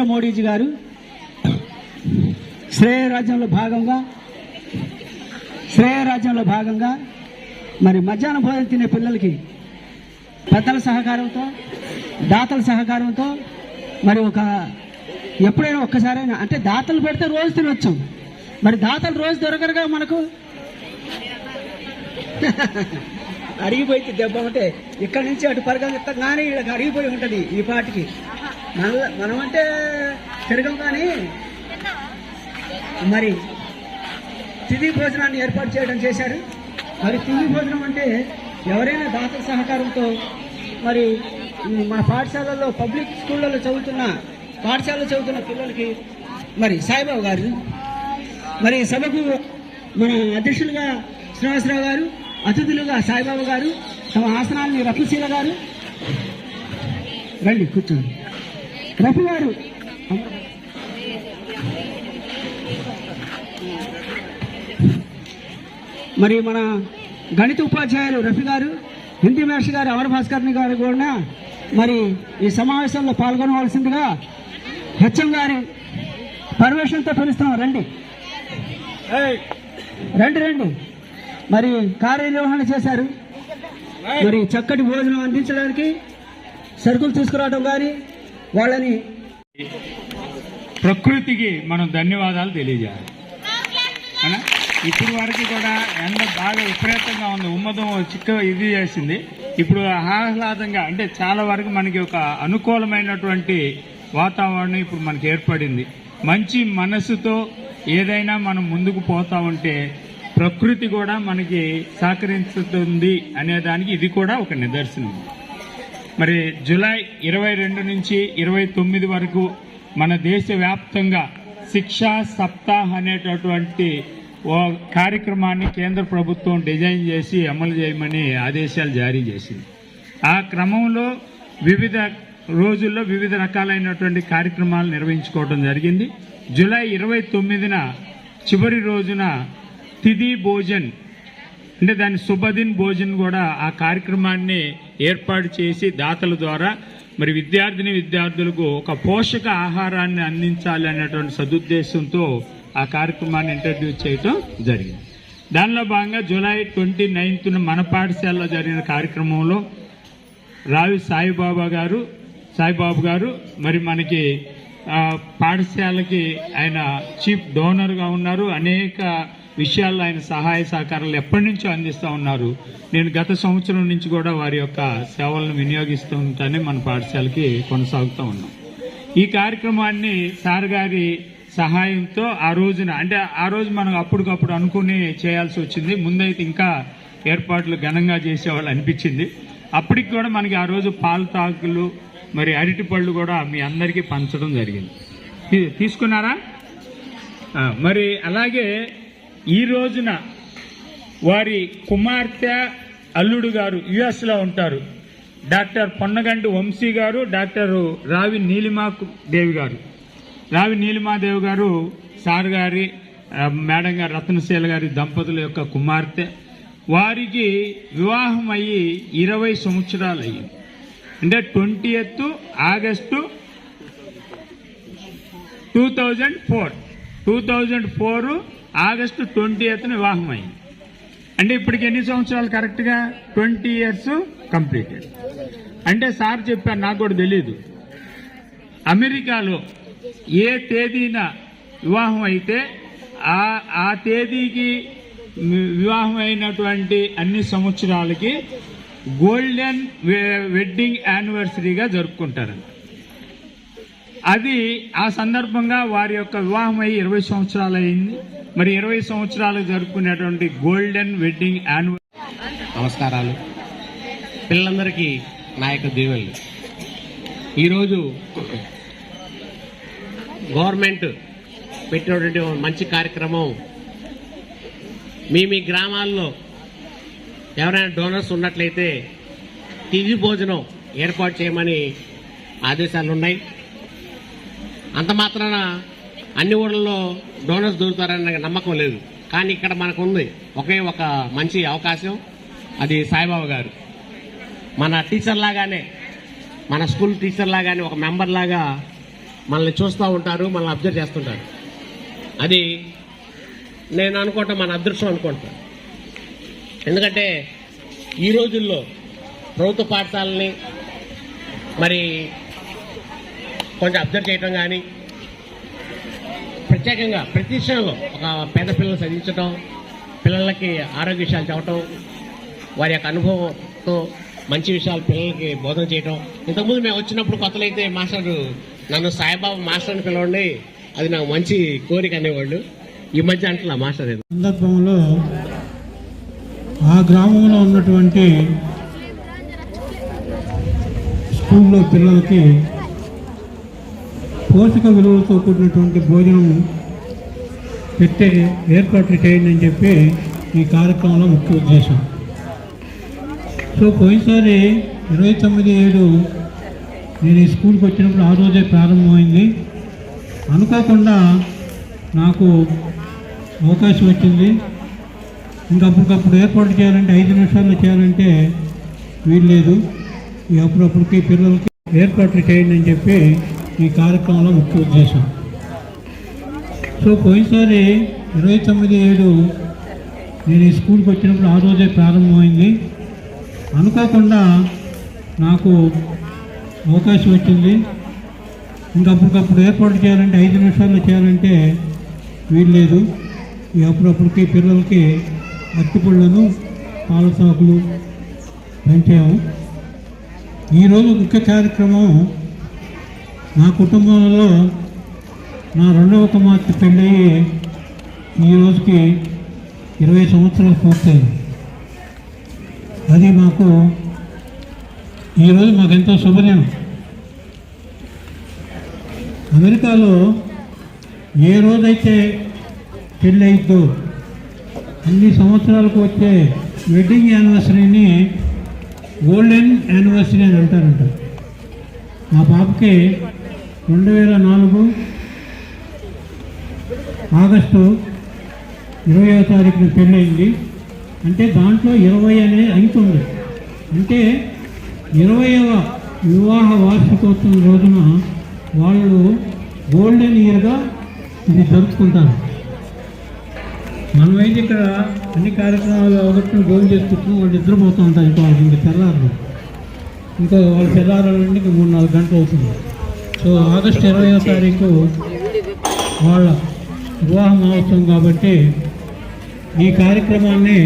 నరేంద్ర మోడీజీ గారు శ్రేయ రాజ్యంలో భాగంగా శ్రేయ రాజ్యంలో భాగంగా మరి మధ్యాహ్న భోజనం తినే పిల్లలకి పెద్దల సహకారంతో దాతల సహకారంతో మరి ఒక ఎప్పుడైనా ఒక్కసారైనా అంటే దాతలు పెడితే రోజు తినొచ్చు. మరి దాతలు రోజు దొరకరుగా మనకు? అరిగిపోయింది దెబ్బ ఉంటే ఇక్కడ నుంచి అటు పరిగెత్తగానే వీళ్ళకి అరిగిపోయి ఉంటుంది ఈ పాటికి. మన మనం అంటే తిరగం కానీ మరి తిది భోజనాన్ని ఏర్పాటు చేయడం చేశారు. మరి తిది భోజనం అంటే ఎవరైనా దాతల సహకారంతో మరి మన పాఠశాలలో పబ్లిక్ స్కూళ్ళలో చదువుతున్న పాఠశాలలో చదువుతున్న పిల్లలకి మరి సాయిబాబు గారు మరి సభకు మన అధ్యక్షులుగా శ్రీనివాసరావు గారు అతిథులుగా సాయిబాబా గారు తమ ఆసనాన్ని రఫీశీల గారు. రండి కూర్చోండి. రఫీ గారు. మరి మన గణిత ఉపాధ్యాయులు రఫీ గారు హిందీ మాస్టర్ గారు అమర్ భాస్కర్ని గారు కూడా మరి ఈ సమావేశంలో పాల్గొనవలసిందిగా హెచ్ఎం గారి పర్యవేక్షణతో పిలుస్తున్నాం. రండి. రండి రండి. మరి కార్యనిర్వహణ చేశారు. మరి చక్కటి భోజనం అందించడానికి సరుకులు తీసుకురావడం కానీ వాళ్ళని ప్రకృతికి మనం ధన్యవాదాలు తెలియజేయాలి. ఇప్పుడు వరకు కూడా ఎండ బాగా విపరీతంగా ఉంది. ఉమ్మదం చిక్క ఇది చేసింది. ఇప్పుడు ఆహ్లాదంగా అంటే చాలా వరకు మనకి ఒక అనుకూలమైనటువంటి వాతావరణం ఇప్పుడు మనకి ఏర్పడింది. మంచి మనసుతో ఏదైనా మనం ముందుకు పోతా ఉంటే ప్రకృతి కూడా మనకి సహకరిస్తుంది అనే దానికి ఇది కూడా ఒక నిదర్శనం. మరి జులై ఇరవై రెండు నుంచి ఇరవై తొమ్మిది వరకు మన దేశవ్యాప్తంగా శిక్షా సప్తాహ్ అనేటటువంటి ఓ కార్యక్రమాన్ని కేంద్ర ప్రభుత్వం డిజైన్ చేసి అమలు చేయమని ఆదేశాలు జారీ చేసింది. ఆ క్రమంలో వివిధ రోజుల్లో వివిధ రకాలైనటువంటి కార్యక్రమాలు నిర్వహించుకోవడం జరిగింది. జూలై ఇరవై తొమ్మిదిన చివరి రోజున తిది భోజన్. అంటే దాని శుభదిన్ భోజన్ కూడా ఆ కార్యక్రమాన్ని ఏర్పాటు చేసి దాతల ద్వారా మరి విద్యార్థిని విద్యార్థులకు ఒక పోషక ఆహారాన్ని అందించాలి అనేటువంటి సదుద్దేశంతో ఆ కార్యక్రమాన్ని ఇంట్రడ్యూస్ చేయటం జరిగింది. దానిలో భాగంగా జూలై ట్వంటీ నైన్త్న మన పాఠశాలలో జరిగిన కార్యక్రమంలో రావి సాయిబాబా గారు సాయిబాబు గారు మరి మనకి పాఠశాలకి ఆయన చీఫ్ డోనర్గా ఉన్నారు. అనేక విషయాల్లో ఆయన సహాయ సహకారాలు ఎప్పటి నుంచో అందిస్తూ ఉన్నారు. నేను గత సంవత్సరం నుంచి కూడా వారి యొక్క సేవలను వినియోగిస్తూ ఉంటానే మన పాఠశాలకి కొనసాగుతూ ఉన్నాం. ఈ కార్యక్రమాన్ని సార్ గారి సహాయంతో ఆ రోజున అంటే ఆ రోజు మనం అప్పటికప్పుడు అనుకుని చేయాల్సి వచ్చింది. ముందైతే ఇంకా ఏర్పాట్లు ఘనంగా చేసేవాళ్ళు అనిపించింది. అప్పటికి కూడా మనకి ఆ రోజు పాలు తాకులు మరి అరటి పళ్ళు కూడా మీ అందరికీ పంచడం జరిగింది. తీ- తీసుకున్నారా? మరి అలాగే ఈ రోజున వారి కుమార్తె అల్లుడు గారు యుఎస్లో ఉంటారు. డాక్టర్ పొన్నగంటి వంశీ గారు డాక్టర్ రావి నీలిమా దేవి గారు. రావి నీలిమాదేవి గారు సార్ గారి మేడం గారు రత్నశీల గారి దంపతుల యొక్క కుమార్తె. వారికి వివాహం అయ్యి ఇరవై సంవత్సరాలు అయ్యింది అంటే twenty eighth August two thousand four. Two thousand four August twenty Ethanai వివాహం అయింది అంటే ఇప్పటికి ఎన్ని సంవత్సరాలు కరెక్ట్గా ట్వంటీ ఇయర్స్ కంప్లీటెడ్. అంటే సార్ చెప్పారు నాకు కూడా తెలియదు అమెరికాలో ఏ తేదీన వివాహం అయితే ఆ ఆ తేదీకి వివాహం అయినటువంటి అన్ని సంవత్సరాలకి గోల్డెన్ వెడ్డింగ్ యానివర్సరీగా జరుపుకుంటారంట. అది ఆ సందర్భంగా వారి యొక్క వివాహం అయ్యి ఇరవై సంవత్సరాలు అయింది మరి ఇరవై సంవత్సరాలు జరుపుకునేటువంటి గోల్డెన్ వెడ్డింగ్ యాన్యువల్ నమస్కారాలు. పిల్లలందరికీ నా యొక్క దీవెళ్ళు ఈరోజు గవర్నమెంట్ పెట్టినటువంటి మంచి కార్యక్రమం. మీ మీ గ్రామాల్లో ఎవరైనా డోనర్స్ ఉన్నట్లయితే తిది భోజనం ఏర్పాటు చేయమని ఆదేశాలు ఉన్నాయి అంత మాత్రాన అన్ని ఊళ్ళలో డోనర్స్ దొరుకుతారనే నమ్మకం లేదు. కానీ ఇక్కడ మనకు ఉంది ఒకే ఒక మంచి అవకాశం. అది సాయిబాబా గారు. మన టీచర్ లాగానే మన స్కూల్ టీచర్ లాగానే ఒక మెంబర్ లాగా మనల్ని చూస్తూ ఉంటారు మనల్ని అబ్జర్వ్ చేస్తుంటారు. అది నేను అనుకుంటా మన అదృష్టం అనుకుంటా ఎందుకంటే ఈ రోజుల్లో ప్రభుత్వ పాఠశాలని మరి కొంచెం అబ్జర్వ్ చేయటం కానీ ప్రత్యేకంగా ప్రతి విషయంలో ఒక పేద పిల్లలు చదివించడం పిల్లలకి ఆరోగ్య విషయాలు చెప్పటం వారి యొక్క అనుభవంతో మంచి విషయాలు పిల్లలకి బోధన చేయటం. ఇంతకుముందు మేము వచ్చినప్పుడు కొత్తలో అయితే మాస్టర్ నన్ను సాయిబాబా మాస్టర్ అని పిలవండి అది నాకు మంచి కోరిక అనేవాళ్ళు. ఈ మధ్య అంటున్నా మాస్టర్ సందర్భంలో ఆ గ్రామంలో ఉన్నటువంటి స్కూల్లో పిల్లలకి పోషక విలువలతో కూడినటువంటి భోజనం పెట్టే ఏర్పాట్లు చేయండి అని చెప్పి ఈ కార్యక్రమంలో ముఖ్య ఉద్దేశం. సో పోయినసారి ఇరవై తొమ్మిది ఏడు నేను ఈ స్కూల్కి వచ్చినప్పుడు ఆ రోజే ప్రారంభమైంది. అనుకోకుండా నాకు అవకాశం వచ్చింది. ఇంకప్పటికప్పుడు ఏర్పాటు చేయాలంటే ఐదు నిమిషాల్లో చేయాలంటే వీల్లేదు. ఈ అప్పుడప్పటికి పిల్లలకి ఏర్పాట్లు చేయండి అని చెప్పి ఈ కార్యక్రమంలో ముఖ్య ఉద్దేశం. సో పోయినసారి ఇరవై తొమ్మిది ఏడు నేను ఈ స్కూల్కి వచ్చినప్పుడు ఆ రోజే ప్రారంభమైంది. అనుకోకుండా నాకు అవకాశం వచ్చింది. ఇంకా అప్పటికప్పుడు ఏర్పాటు చేయాలంటే ఐదు నిమిషాల్లో చేయాలంటే వీల్లేదు ఈ అప్పుడప్పటికి పిల్లలకి అరటిపళ్ళను పాలసాకులు పెంచాము. ఈరోజు ముఖ్య కార్యక్రమం నా కుటుంబంలో నా రెండవ కుమార్తె పెళ్ళయి ఈ రోజుకి ఇరవై సంవత్సరాలు పూర్తయింది. అది మాకు ఈరోజు మాకు ఎంతో శుభదినం. అమెరికాలో ఏ రోజైతే పెళ్ళి అయిద్దో అన్ని సంవత్సరాలకు వచ్చే వెడ్డింగ్ యానివర్సరీని గోల్డెన్ యానివర్సరీ అని అంటారంట. మా పాపకి రెండు వేల నాలుగు ఆగస్టు ఇరవయో తారీఖున పెళ్ళయింది. అంటే దాంట్లో ఇరవై అనేది అవుతుంది అంటే ఇరవైవ వివాహ వార్షికోత్సవం రోజున వాళ్ళు గోల్డెన్ ఇయర్గా ఇది జరుపుకుంటారు. మనమైతే ఇక్కడ అన్ని కార్యక్రమాలు ఒకటిని భోజనం చేసుకుంటున్నాం వాళ్ళు నిద్రపోతూ ఉంటారు. ఇంకా వాళ్ళకి ఇంకా తెల్లారు ఇంకా వాళ్ళు తెల్లారాలంటే ఇంకా మూడు నాలుగు గంటలు అవుతుంది. సో ఆగస్టు ఇరవయో తారీఖు వాళ్ళ వివాహ మహోత్సవం కాబట్టి ఈ కార్యక్రమాన్ని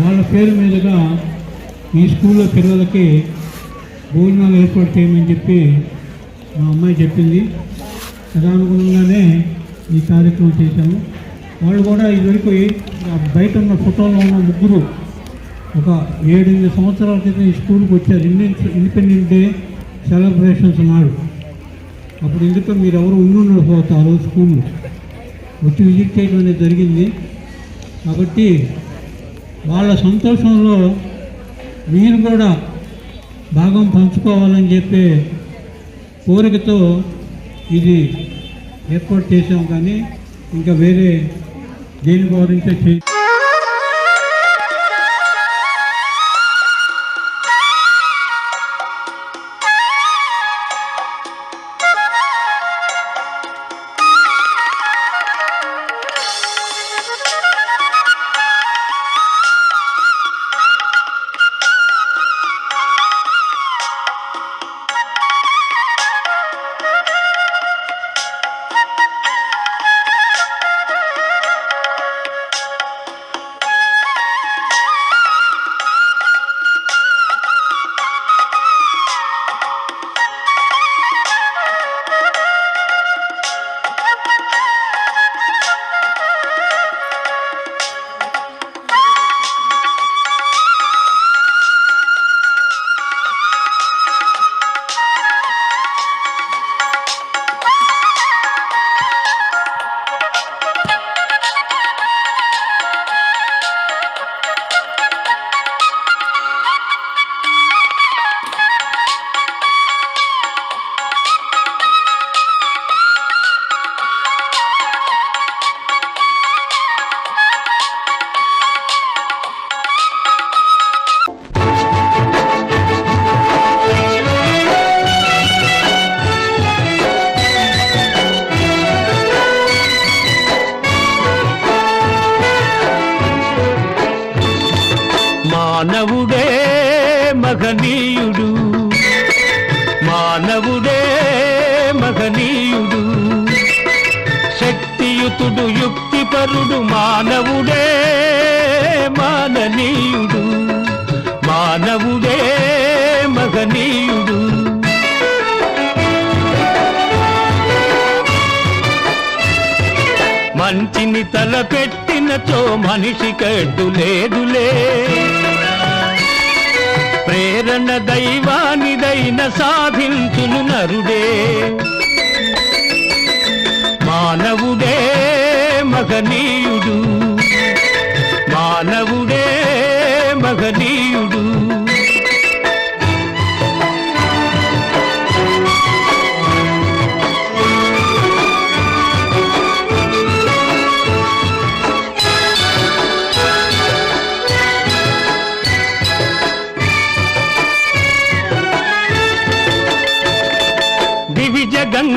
వాళ్ళ పేరు మీదుగా ఈ స్కూల్లో పిల్లలకి భోజనాలు ఏర్పాటు చేయమని చెప్పి మా అమ్మాయి చెప్పింది. తదనుగుణంగానే ఈ కార్యక్రమం చేశాము. వాళ్ళు కూడా ఇదివరకు బయట ఉన్న ఫోటోలో ఉన్న ముగ్గురు ఒక ఏడెనిమిది సంవత్సరాల క్రితం ఈ స్కూల్కి వచ్చారు. ఇండియన్ ఇండిపెండెంట్ డే సెలబ్రేషన్స్ నాడు. అప్పుడు ఎందుకు మీరు ఎవరు ఉండి ఉండకపోతారు స్కూల్లో వచ్చి విజిట్ చేయడం అనేది జరిగింది. కాబట్టి వాళ్ళ సంతోషంలో మీరు కూడా భాగం పంచుకోవాలని చెప్పే కోరికతో ఇది ఏర్పాటు చేసాం కానీ ఇంకా వేరే దేని గురించో చే శక్తియుతుడు యుక్తిపరుడు మానవుడే మాననీయుడు. మానవుడే మగనీయుడు మంచిని తలపెట్టినచో మనిషి కడ్డు లేదులే. ప్రేరణ దైవానిదైన సాధించును నరుడే. మానవుడే మగనీయుడు మానవుడే మగనీయుడు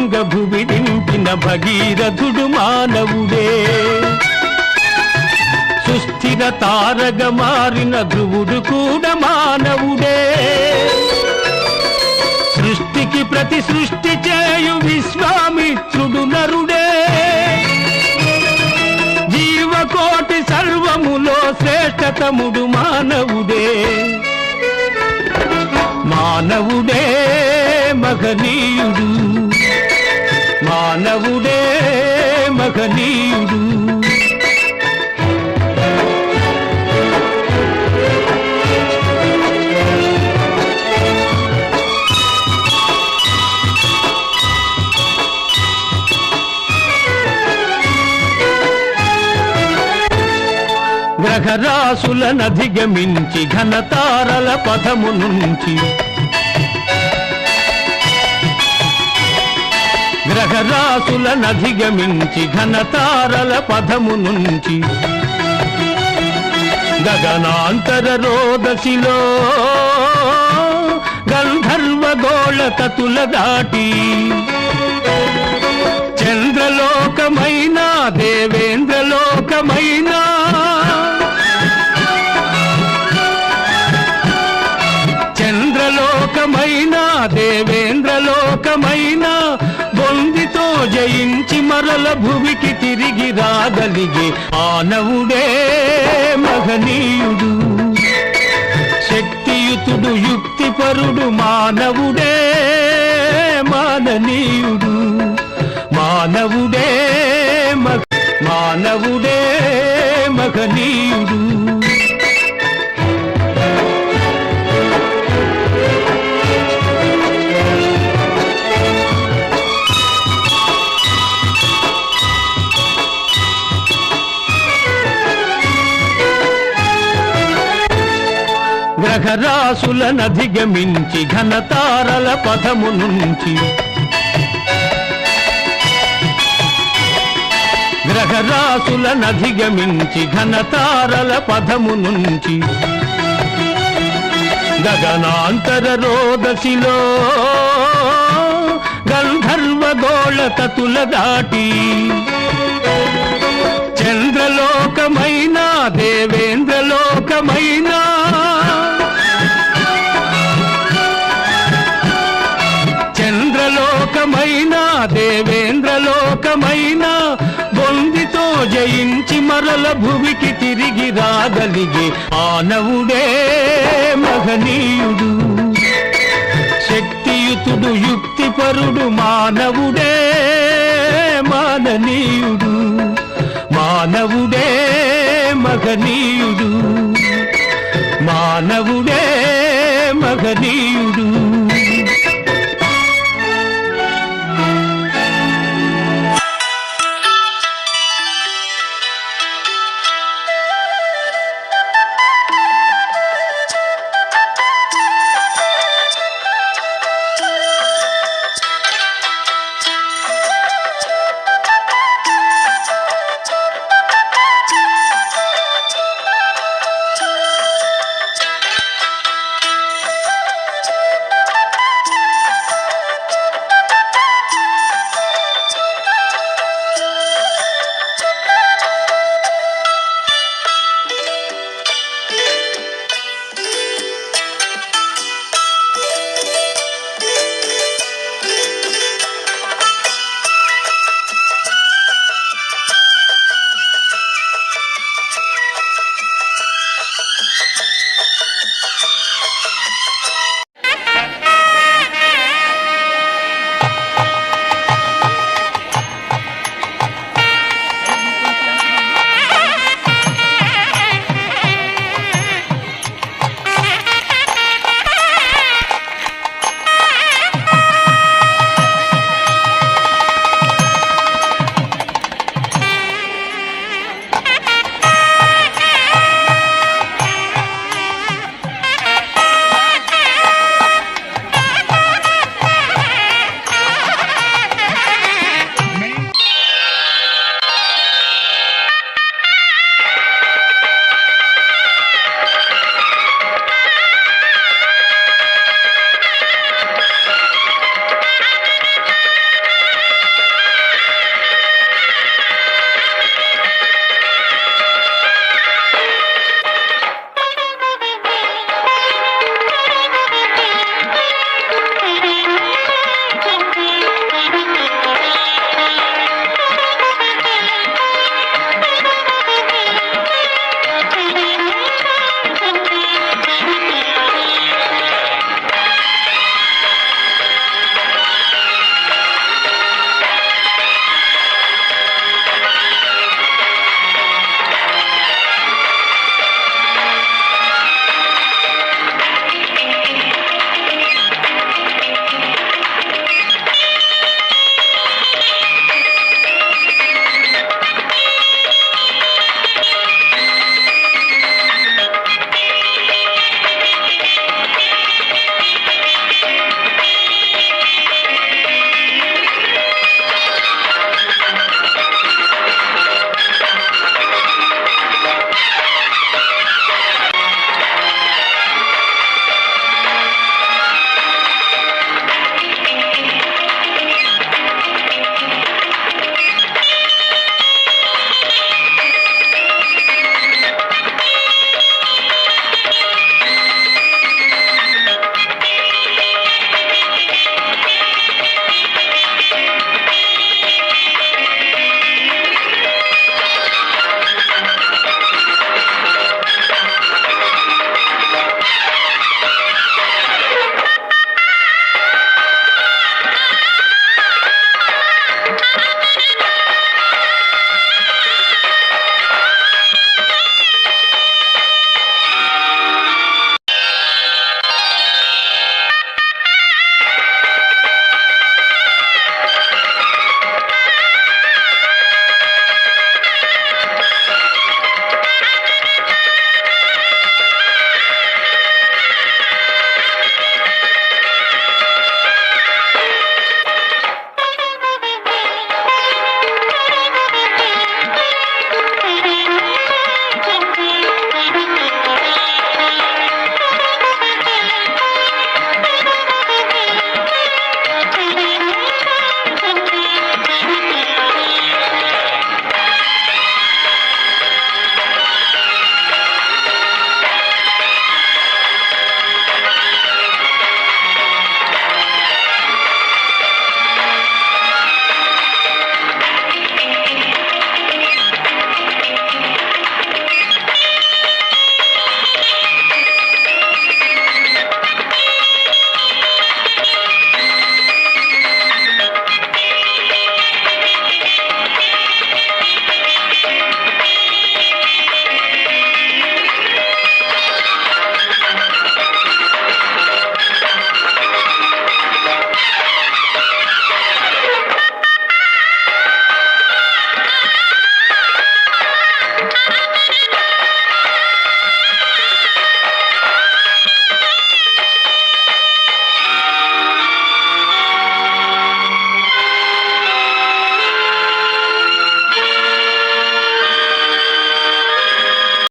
దివిజ గంగ భగీరథుడు మానవుడే. సుస్థిర తారగ మారిన ధ్రువుడు కూడా మానవుడే. సృష్టికి ప్రతి సృష్టి చేయు విశ్వామిత్రుడు నరుడే. జీవకోటి సర్వములో శ్రేష్టతముడు మానవుడే. మానవుడే మగనీయుడు మానవుడే మగనీయుడు గ్రహరాశులనధిగమించి ఘనతారల పథము నుంచి గ్రహరాశులనధిగమించి ఘనతారల పదము నుంచి గగనాంతర రోదశిలో గంధర్వ గోళ తతుల దాటి చంద్రలోకమైన దేవేంద్రలోకమైన చంద్రలోకమైన దేవేంద్రలోకమైన జయించి మరల భూమికి తిరిగి రాగలిగే మానవుడే మహనీయుడు. శక్తియుతుడు యుక్తిపరుడు మానవుడే మాననీయుడు. మానవుడే మగ మానవుడే మగనీయుడు గ్రహరాశులనధిగమించి ఘనతారల పథము నుంచి. గ్రహరాశులనధిగమించి ఘనతారల పథము నుంచి. గగనాంతర రోదశిలో గంధర్వగోళ తతుల దాటి. చంద్రలోకమైన దేవేంద్రలోకమైనా చంద్రలోకమైన దేవేంద్రలోకమైన బొందితో జయించి మరల భూమికి తిరిగి రాగలిగే మానవుడే మహనీయుడు. శక్తియుతుడు యుక్తిపరుడు మానవుడే మాననీయుడు. మానవుడే మగనీయుడు మానవుడే మగనీయుడు